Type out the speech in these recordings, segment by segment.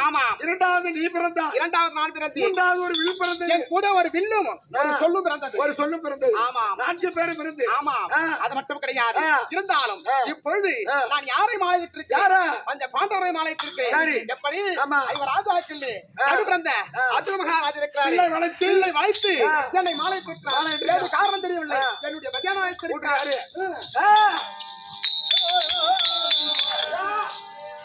ஆமா இரண்டாவது நீ பிறந்தார் இரண்டாவது நான் பிறந்தேன் மூன்றாவது ஒரு வில் பிறந்தது கூட ஒரு வில்லும் ஒரு சொல்லும் பிறந்தது ஒரு சொல்லு பிறந்தது ஆமா. நான்கு பேரும் பிறந்து ஆமா. அது மட்டும் கிடையாது. இருந்தாலும். இப்பொழுது. நான் யாரை மாலையிட்டு இருக்கேன்? அந்த பாண்டவரை மாலையிட்டு. இருக்கேன் எப்படி ஆமா. இவர் ஆ. நடு பிறந்த. அர்ஜுன மகாராஜ் இருக்கிறார் வளைத்து. பிள்ளை வளைத்து. என்னை மாலையிட்டு. காரணம் தெரியவில்லை. என்னுடைய மத்தியான கூட்டுக்காரு.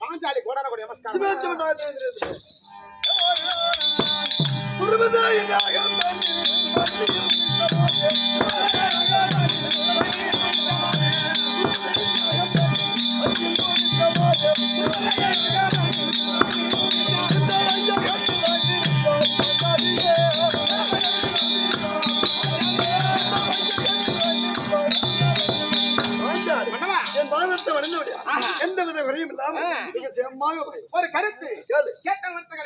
பாஞ்சாலி கோடான கோடி நமஸ்காரம். ஆஹா. எந்த வித குறையும் இல்லாம. மிக சிரமமாக ஒரு கருத்து. கேளு. கேட்ட ராஜர்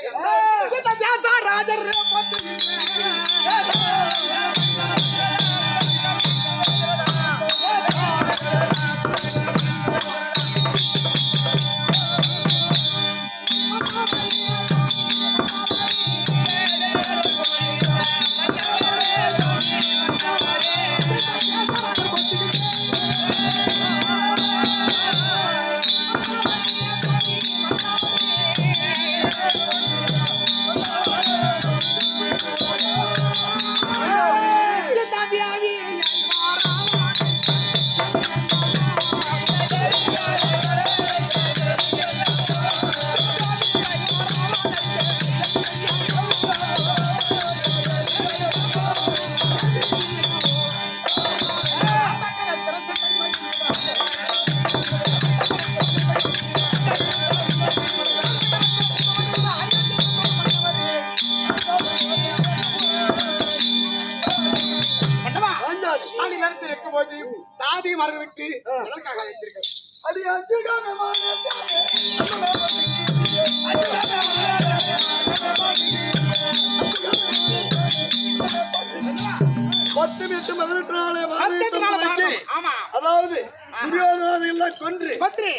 அதாவது துரியோதனாதிகளை கொன்று பத்ரி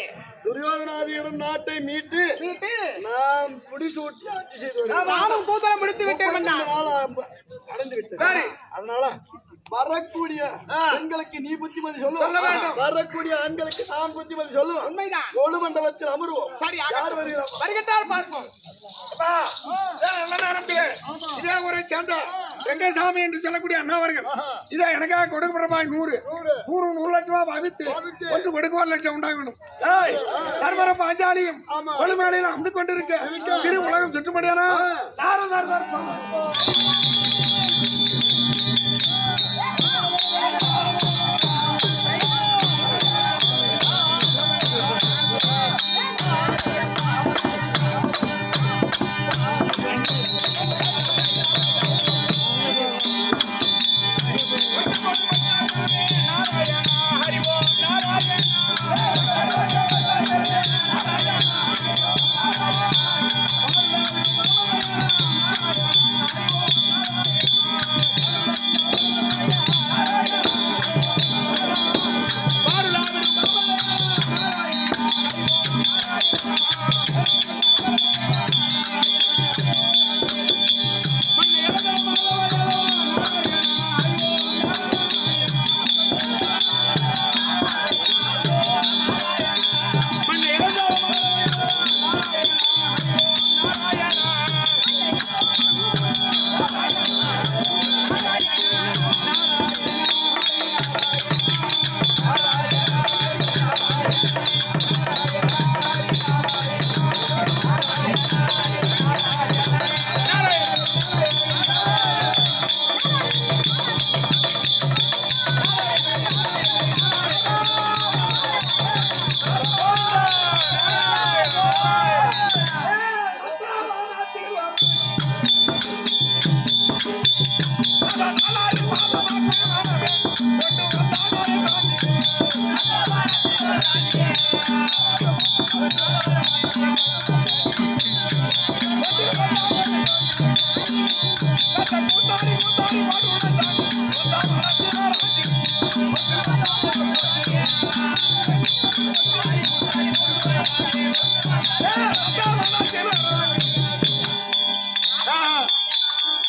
துரியோதனாதியிடம் நாட்டை மீட்டு நாம் புடிசூட்டி ஆட்சி செய்து. நானும் முடித்து விட்டேன் அடைந்து விட்டது சரி. அதனால வரக்கூடிய பெண்களுக்கு நீ புத்திமதி சொல்லு. சொல்ல வேண்டும். வரக்கூடிய ஆண்களுக்கு நான் புத்திமதி சொல்லுவோம் உண்மைதான். கோடு மண்டபத்தில் அமருவோம். சரி யார் வருகிறோம் வருகின்றால் பார்ப்போம். இதே ஊரை சேர்ந்த வெங்கசாமி என்று சொல்லக்கூடிய அண்ணா அவர்கள் இதை எனக்காக கொடுக்கிற ரூபாய் நூறு. நூறு நூறு லட்சம் பாவித்து ஒன்று கொடுக்க ஒரு லட்சம் உண்டாகணும். சர்வர பாஞ்சாலியும் கொழுமேலையில் அமர்ந்து கொண்டிருக்க திரு உலகம் சுற்றுமடியானா தார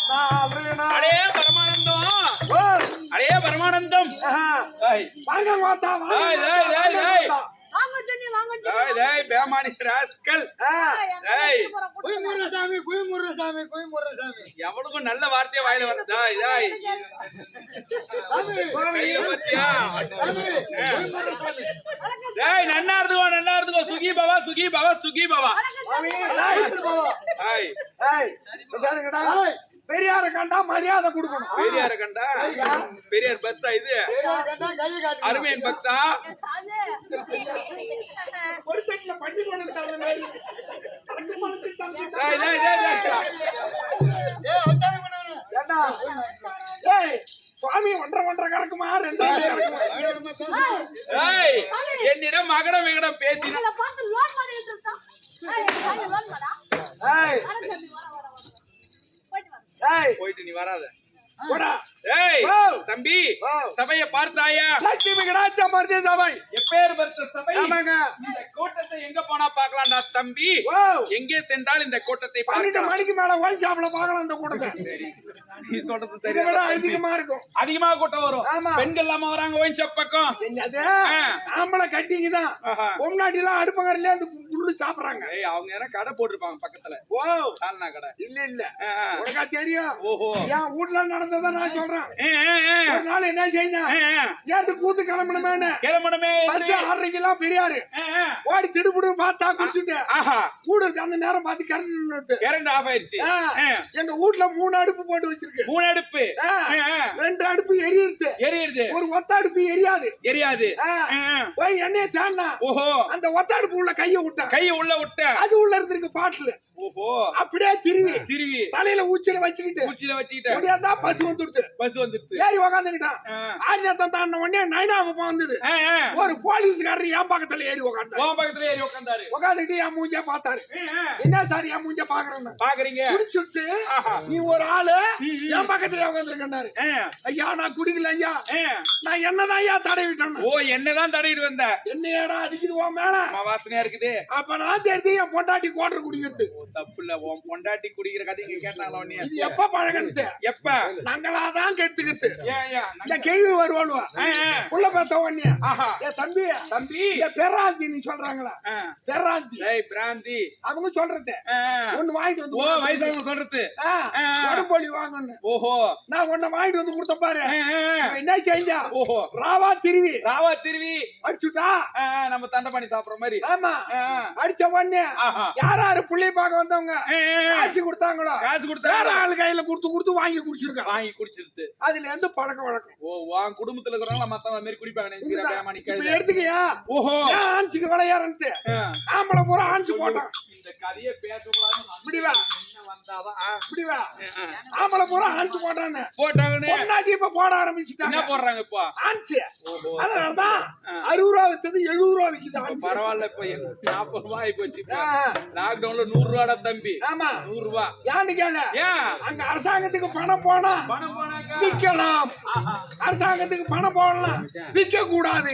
பரமானந்தம். அடே பரமானந்தம். வாங்க மாத்தா ஏய், ஏய், ஏய், ஏய். வாங்க ஜெனி ஏய், பேமானி ராஸ்கல். ஏய். குய் முருகசாமி குய் முருகசாமி குய் முருகசாமி எவனுக்கும் நல்ல வார்த்தையே வாயில வருதா ஏய் கைய பாத்தியா? ஏய் நன்னா இருந்துக்கோ நன்னா இருந்துக்கோ. சுகி பவா சுகி பவா சுகி பவா. ஏய். பாருங்கடா. பெரியார கண்டா மரியாதை கொடுக்கணும். பெரியார கண்டா? பெரியார் பஸ் இது? அருமையன் பக்தா? ஒரு தட்டுல பட்டி போட்டு தர மாதிரி ஏய். ஏண்டா? ஏய் சுவாமி ஒன்றரை ஒன்றரை கறக்குமா? ரெண்டு என்னிடம் மகடம் விகடம் பேசின உங்களை பார்த்து லோன் பண்ணிட்டு இருக்கோம் ஏய், போயிட்டு நீ வராத போடா. தம்பி. சபையை பார்த்தாயா? லட்சுமி கிடாச்ச மருதி சபை எப்பேர் பர்த்த சபை. ஆமாங்க. இந்த கூட்டத்தை எங்க போனா பார்க்கலாம்டா தம்பி? எங்கே சென்றால் இந்த கூட்டத்தை பன்னெண்டு மணிக்கு மேல ஒயின் ஷாப்ல பார்க்கலாம் இந்த கூட்டத்தை. நீ சொல்றது சரி விட அதிகமா இருக்கும். அதிகமா கூட்டம் வரும். பெண்கள் இல்லாம வராங்க ஒயின் ஷாப் பக்கம். என்னது. ஆம்பளை கட்டிங்க தான். பொம்நாட்டி எல்லாம் அடுப்பங்கரிலே அந்த புல்லு சாப்பிடுறாங்க. ஏய் அவங்க யாரும் கடை போட்டிருப்பாங்க பக்கத்துல. ஓ சால்னா கடை. இல்ல இல்ல. உனக்கா தெரியும். ஓஹோ. என் வீட்டுல நடந்ததை நான் சொல்றேன். ஒரு நாள் என்ன செஞ்சேன் ஏ, ஏ. ஏத்து கூத்து கிளம்பணுமே ஆறரைக்கெல்லாம் பெரியாரு. ஓடி திடுபுடு பார்த்தா குடிச்சுட்டு. வீடுக்கு அந்த நேரம் பார்த்து கரண்ட். கரண்ட் ஆஃப் ஆயிருச்சு ஆ, ஆ. எங்க வீட்டுல மூணு அடுப்பு போட்டு வச்சிருக்கு. மூணு அடுப்பு. ரெண்டு அடுப்பு எரியுது. எரியுது. ஒரு ஒத்த அடுப்பு எரியாது. எரியாது. போய் எண்ணெயை தேடினா ஓஹோ. அந்த ஒத்த அடுப்பு உள்ள கைய விட்டான் கைய உள்ள விட்ட. அது உள்ள இருந்திருக்கு பாட்டுல. ஓஹோ. அப்படியே திரும்பி திருவி. தலையில ஊச்சில வச்சுக்கிட்டு பூச்சியில வச்சுக்கிட்ட. முடியாதா பசு வந்துடுது. பஸ் வந்துருச்சு. ஏறி உக்காந்துக்கிட்டான். ஆஞ்சத்தம் தாண்டின உடனே நைனாவுக்கு வந்தது. ஒரு போலீஸ்காரர் என் பக்கத்துல ஏறி உக்காந்தாரு உன் பக்கத்துல ஏறி உட்காந்தாரு உக்காந்துக்கிட்டு என் மூஞ்ச பார்த்தாரு. என்ன சார் என் மூஞ்ச பாக்குறேன்னு பாக்குறீங்க குடிச்சுட்டு. நீ ஒரு ஆளு என் பக்கத்துல உட்காந்துருக்கண்டாரு ஆ, ஐயா நான் குடிக்கல ஐயா. நான் என்னதான் ஐயா தடவிட்டேன் ஓ என்னதான் தடையிட்டு வந்த? என்னையடா அடிக்குது உன் மேல? வாசனையா இருக்குது. அப்ப நான் தெரிஞ்சு என் பொண்டாட்டி கோட்டர் குடிக்கிறது. ஓ தப்பு இல்ல. உன் பொண்டாட்டி குடிக்கிற கதை இங்க கேட்டாங்களா? இது எப்ப பழகணுது எப்ப? நாங்களா தான் கெடுத்துக்கிட்டு. இந்த கேள்வி வருவாளுவா. உள்ள பார்த்த உடனே. ஏ தம்பி. தம்பி. பெராந்தி நீ சொல்றாங்களா. பெராந்தி. பிராந்தி. அவங்க சொல்றது. ஒண்ணு வாங்கிட்டு வந்து ஓ வயசானவங்க சொல்றது. உடம்பொலி வாங்கணும் ஓஹோ. நான் உன்னை வாங்கிட்டு வந்து கொடுத்த பாரு. என்ன செஞ்சா? ஓஹோ. ராவா திருவி. ராவா திருவி. அடிச்சுட்டா? நம்ம தண்டை பண்ணி சாப்பிடுற மாதிரி. ஆமா. அடிச்ச உடனே. யார் யாரு புள்ளைய பார்க்க வந்தவங்க. காட்சி கொடுத்தாங்களோ? காசு கொடுத்தா ஆளு கையில கொடுத்து கொடுத்து வாங்கி குடிச்சிருக்கான். வாங்கி குடிச்சிருது அதுல இருந்து பழக்க வழக்கம்? ஓ உன் குடும்பத்துல இருக்கிறவங்க மத்தவங்க மாதிரி குடிப்பாங்க நினைச்சுக்கிறேன். எடுத்துக்கியா? ஓஹோ. ஆஞ்சுக்கு விளையாடுறது. ஆம்பளை பூரா ஆஞ்சு போட்டான். இந்த கதையை பேசக்கூடாது இப்படி வா என்ன வந்தாதான் ஆ, இப்படி வா ஆ, ஆ. ஆம்பளை பூரா ஆஞ்சு போட்டான்னு. போட்டாங்கன்னு. பொண்டாட்டி இப்ப போட என்ன ஆரம்பிச்சுட்டாங்க போடுறாங்க இப்போ? ஆஞ்சு. அதனாலதான் அறுபது ரூபா வித்தது எழுபது ரூபா விக்குது. பரவாயில்ல இப்ப நாற்பது ரூபாய் ஆகி போச்சு லாக்டவுன்ல நூறு ரூபாடா தம்பி. ஆமா. நூறு ரூபா. ஏன்னு கேளு? ஏன்? அங்க அரசாங்கத்துக்கு பணம் போனா பணம் போனாக்கா விக்கலாம் அரசாங்கத்துக்கு பணம் போடலாம் விக்க கூடாது.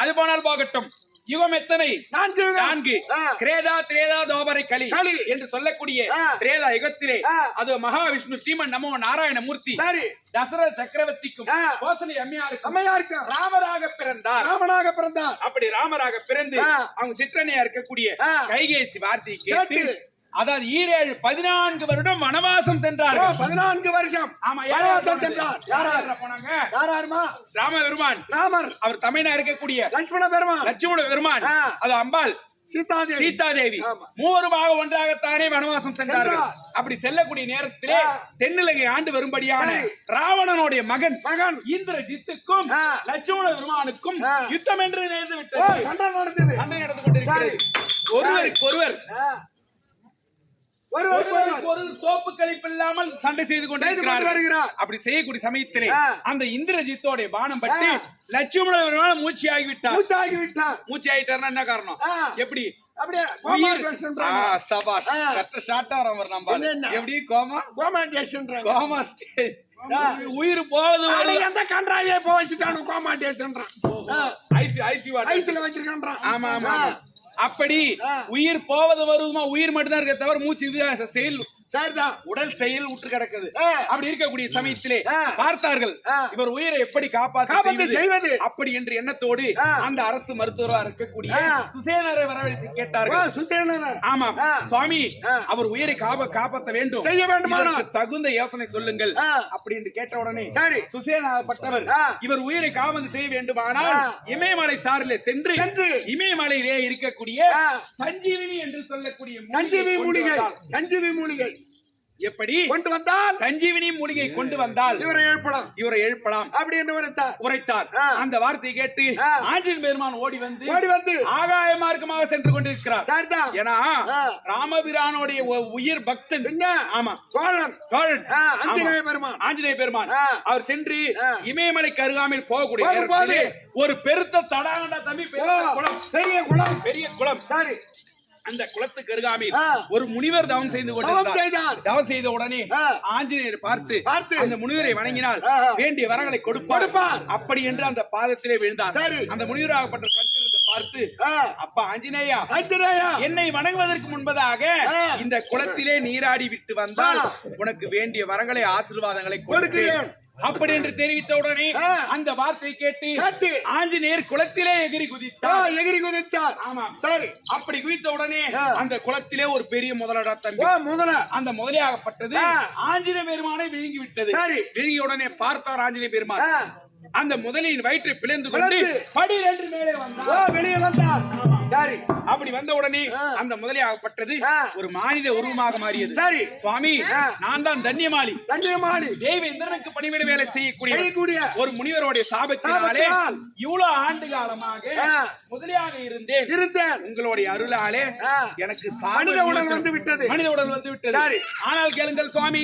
அது போனால் போகட்டும் யுகம் எத்தனை நான்கு நான்கு. கிரேதா திரேதா தோபரை களி. என்று சொல்லக்கூடிய. திரேதா யுகத்திலே. அது மகாவிஷ்ணு ஸ்ரீமன் நமோ நாராயண மூர்த்தி சரி தசரத சக்கரவர்த்திக்கும். கோசலை அம்மையாருக்கும் அம்மையா இருக்கு ராமராக பிறந்தார் ராமனாக பிறந்தார் அப்படி ராமராக பிறந்து. அவங்க சிற்றனையா இருக்கக்கூடிய. கைகேசி வார்த்தை கேட்டு கேட்டு. அதாவது ஈரேழு பதினான்கு வருடம் வனவாசம் சென்றார்கள் பதினான்கு வருஷம் ஆமா வனவாசம் சென்றார் யார் யார் யாரா போனாங்க யாராருமா ராம பெருமான் ராமர் அவர் தமிழா இருக்கக்கூடிய லட்சுமண பெருமான் லட்சுமண பெருமான். அது அம்பாள் சீதாதேவி சீதா தேவி ஆமா. மூவருமாக ஒன்றாகத்தானே வனவாசம் சென்றார்கள் சென்றார். அப்படி செல்லக்கூடிய நேரத்திலே. தென்னிலங்கை ஆண்டு வரும்படியான. ராவணனுடைய மகன் மகன் இந்திரஜித்துக்கும். லட்சுமண பெருமானுக்கும். யுத்தம் என்று நேர்ந்து ஓ, விட்டது. சண்டை நடந்து கொண்டிருக்கிறது. ஒருவருக்கு ஒருவர் ஒருவர். தோப்பு கழிப்பு இல்லாமல் சண்டை செய்து கொண்டு செய்து கொண்டு இருக்கிறார்கள். வருகிறார். அப்படி செய்யக்கூடிய சமயத்திலே. அந்த இந்திரஜித்தோட பானம் பட்டு ஆ. லட்சுமண பெருமாள் மூச்சு ஆகிவிட்டார் மூச்சு ஆகிட்டாருன்னா என்ன காரணம். எப்படி? உயிர். போவது எந்த வச்சுட்டானு கோமாண்டேஷன்றான். ஆ, ஐசி ஐசி வாட்டர். ஐஸ்ல வச்சிருக்கான்றான். ஆமா ஆமா. அப்படி. உயிர் போவது வருவதுமா உயிர் மட்டும்தான் இருக்க தவிர மூச்சு இது செயல் சரிதான். உடல் செயல் உற்று கிடக்குது. அப்படி இருக்கக்கூடிய சமயத்திலே. பார்த்தார்கள். இவர் உயிரை எப்படி காப்பாற்ற செய்வது. அப்படி என்று எண்ணத்தோடு. அந்த அரசு மருத்துவராக இருக்கக்கூடிய. சுசேனரை வரவழைத்து கேட்டார்கள் சுசேனனர். ஆமாம் ஆ. சுவாமி. அவர் உயிரை காப்ப காப்பாற்ற வேண்டும் செய்ய வேண்டுமானால். இதற்கு தகுந்த யோசனை சொல்லுங்கள். அப்படி என்று கேட்ட உடனே சரி. சுசேனாப்பட்டவர் ஆ. இவர் உயிரை காவந்து செய்ய வேண்டுமானால். இமயமலை சாரிலே சென்று. இமயமலையிலே இருக்கக்கூடிய. சஞ்சீவினி என்று சொல்லக்கூடிய சஞ்சீவி மூலிகை. சஞ்சீவி மூலிகை எப்படி? கொண்டு வந்தால். சஞ்சீவினி மூலிகை கொண்டு வந்தால். இவரை எழுப்பலாம். இவரை எழுப்பலாம். அப்படி என்று உரைத்தார். உரைத்தார். அந்த வார்த்தையை கேட்டு. ஆஞ்சல் பெருமான் ஓடி வந்து ஓடி வந்து ஆகாய மார்க்கமாக சென்று கொண்டிருக்கிறார். சரிதான். ஏன்னா. ராமபிரானுடைய உயிர் பக்தன். பின்ன ஆமா. கோழன் தோழன். ஆ, ஆஞ்சநேய. பெருமான். ஆஞ்சநேய பெருமான். அவர் சென்று ஆ. இமயமலைக்கு அருகாமையில் போகக்கூடிய ஒரு பெருத்த தடாகண்டா தம்பி பெரிய குளம். பெரிய குளம். பெரிய குளம். சரி. அந்த குளத்துக்கு அருகாமையில். ஒரு முனிவர் தவம் செய்து கொண்டிருந்தார் தவம் செய்த உடனே. ஆஞ்சநேயர் பார்த்து பார்த்து. அந்த முனிவரை வணங்கினால். வேண்டிய வரங்களை கொடுப்பார். அப்படி என்று அந்த பாதத்திலே விழுந்தார். அந்த முனிவராகப்பட்ட கட்டிருந்த பார்த்து அப்பா ஆஞ்சநேயா ஆஞ்சநேயா என்னை வணங்குவதற்கு முன்பதாக. இந்த குளத்திலே நீராடி விட்டு வந்தால். உனக்கு வேண்டிய வரங்களை ஆசீர்வாதங்களை கொடுக்கிறேன். அப்படி என்று தெரிவித்த உடனே. அந்த வார்த்தை கேட்டு. ஆஞ்சநேயர் குளத்திலே எகிரி குதித்தார் எகிரி குதித்தார் ஆமா சரி அப்படி குதித்த உடனே. அந்த குளத்திலே ஒரு பெரிய முதலடா தம்பி முதல அந்த முதலியாகப்பட்டது. ஆஞ்சநேய பெருமானை விழுங்கி விட்டது சரி. விழுங்கிய உடனே பார்த்தார் ஆஞ்சநேய பெருமான் அந்த முதலின் வயிற்றை பிளந்து கொண்டு. படி ரெண்டு மேலே வந்தார் வெளியே வந்தார் சரி அப்படி வந்த உடனே. அந்த முதலியாகப்பட்டது. ஒரு மானிட உருவமாக மாறியது சரி. சுவாமி. நான் தான் தன்யமாளி தன்யமாளி தேவ இந்திரனுக்கு பணிவிட வேலை செய்யக்கூடிய ஒரு முனிவருடைய சாபத்தினாலே. இவ்வளவு ஆண்டு காலமாக. முதலியாக இருந்தேன் இருந்தேன் உங்களுடைய அருளாலே. எனக்கு மனித உடல். வந்து விட்டது. மனித உடல் வந்து விட்டது சரி. ஆனால் கேளுங்கள் சுவாமி.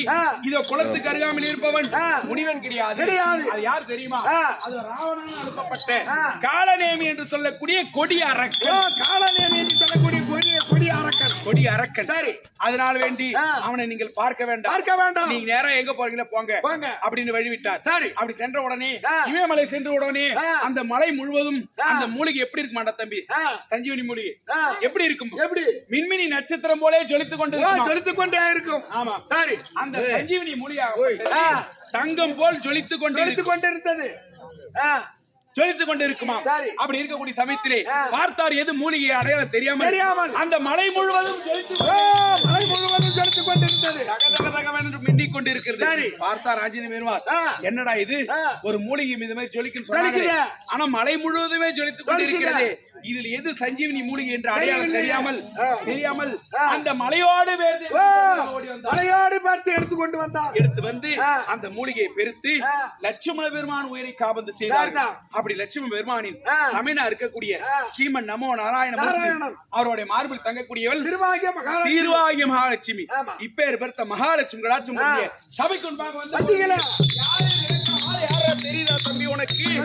இதோ குளத்துக்கு அருகாமல் இருப்பவன். முனிவன் கிடையாது கிடையாது. அது யார் தெரியுமா. அது ராவணன் அனுப்பப்பட்ட. காலநேமி என்று சொல்லக்கூடிய கொடி ஓ அரக்கன் என்று சொல்லக்கூடிய கொடிய கொடி அரக்கன் கொடி அரக்கன் சரி. அதனால வேண்டி. அவனை நீங்கள் பார்க்க வேண்டாம் பார்க்க வேண்டாம். நீங்க நேரா எங்க போறீங்களோ போங்க போங்க. அப்படின்னு வழிவிட்டார் சரி. அப்படி சென்ற உடனே. இமயமலை சென்ற உடனே. அந்த மலை முழுவதும். அந்த மூலிகை எப்படி இருக்கு மாட்டா தம்பி. சஞ்சீவனி மூலிகை. எப்படி இருக்கும் எப்படி மின்மினி நட்சத்திரம் போலே ஜொலித்துக் கொண்டு. ஜொலித்துக் கொண்டே இருக்கும் ஆமா சரி அந்த சஞ்சீவனி மூலிகை. தங்கம் போல் ஜொலித்துக் கொண்டு கொண்டிருந்தது ஆ, ஜொலித்துக் கொண்டு இருக்குமா சரி. அப்படி இருக்கக்கூடிய சமயத்திலே. பார்த்தார் எது மூலிகை அடையாளம் தெரியாமல் தெரியாமல். அந்த மலை முழுவதும் மலை முழுவதும் ஜொலித்துக் கொண்டிருந்தது தகவென்று மின்னிக் கொண்டிருக்கிறது சரி. பார்த்தார் ஆஞ்சநேய பெருமாள். என்னடா இது. ஒரு மூலிகை மீது மாதிரி ஜொலிக்கும் ஜொலிக்குதே. ஆனா மலை முழுவதுமே ஜொலித்துக் கொண்டிருக்கிறது. இதில் எது சஞ்சீவனி மூலிகை என்று அடையாளம். தெரியாமல். தெரியாமல். அந்த மலையோடு மலையாடு பார்த்து எடுத்துக் கொண்டு வந்தார் எடுத்து வந்து. அந்த மூலிகையை பெருத்து. லட்சுமண பெருமான் உயிரை காபந்து செய்தார். அப்படி லட்சுமண பெருமானின். தமிழா இருக்கக்கூடிய. ஸ்ரீமன் நமோ நாராயண நாராயணன். அவருடைய மார்பில் தங்கக்கூடியவள் திருவாகிய மகாலட்சுமி. இப்பேர் பெருத்த மகாலட்சுமி கடாட்சம் சபைக்கு முன்பாக வந்து தெரியுதா தம்பி உனக்கு தெரியுமா?